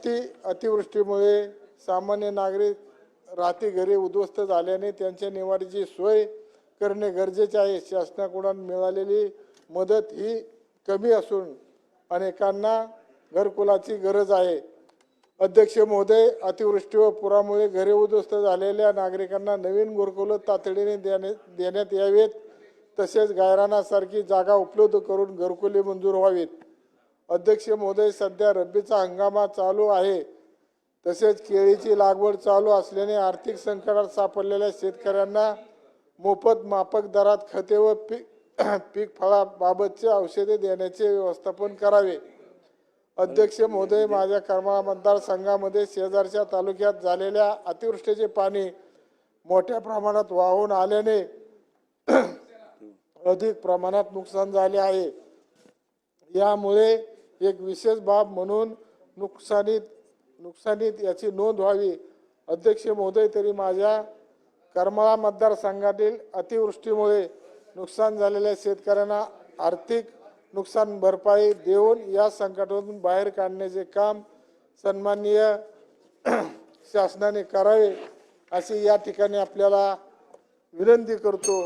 अति अतिवृष्टीमुळे सामान्य नागरिक राहती घरे उद्ध्वस्त झाल्याने त्यांच्या निवारीची सोय करणे गरजेचे आहे. शासनाकडून मिळालेली मदत ही कमी असून अनेकांना घरकुलाची गरज आहे. अध्यक्ष महोदय अतिवृष्टी व पुरामुळे घरे उद्ध्वस्त झालेल्या नागरिकांना नवीन घरकुलं तातडीने देणे देण्यात यावेत. तसेच गायरानासारखी जागा उपलब्ध करून घरकुले मंजूर व्हावीत. अध्यक्ष महोदय सध्या रब्बीचा हंगामा चालू आहे. तसेच केळीची लागवड चालू असल्याने आर्थिक संकटात सापडलेल्या शेतकऱ्यांना मोफत मापक दरात खते व पीक पीक फळाबाबतचे औषधे देण्याचे व्यवस्थापन करावे. अध्यक्ष महोदय माझ्या करमाळा मतदारसंघामध्ये शेजारच्या तालुक्यात झालेल्या अतिवृष्टीचे पाणी मोठ्या प्रमाणात वाहून आल्याने अधिक प्रमाणात नुकसान झाले आहे. यामुळे एक विशेष बाब म्हणून नुकसानीत नुकसानीत याची नोंद व्हावी. अध्यक्ष महोदय तरी माझ्या करमाळा मतदारसंघातील अतिवृष्टीमुळे नुकसान झालेल्या शेतकऱ्यांना आर्थिक नुकसान भरपाई देऊन या संकटातून बाहेर काढण्याचे काम सन्माननीय शासनाने करावे अशी या ठिकाणी आपल्याला विनंती करतो.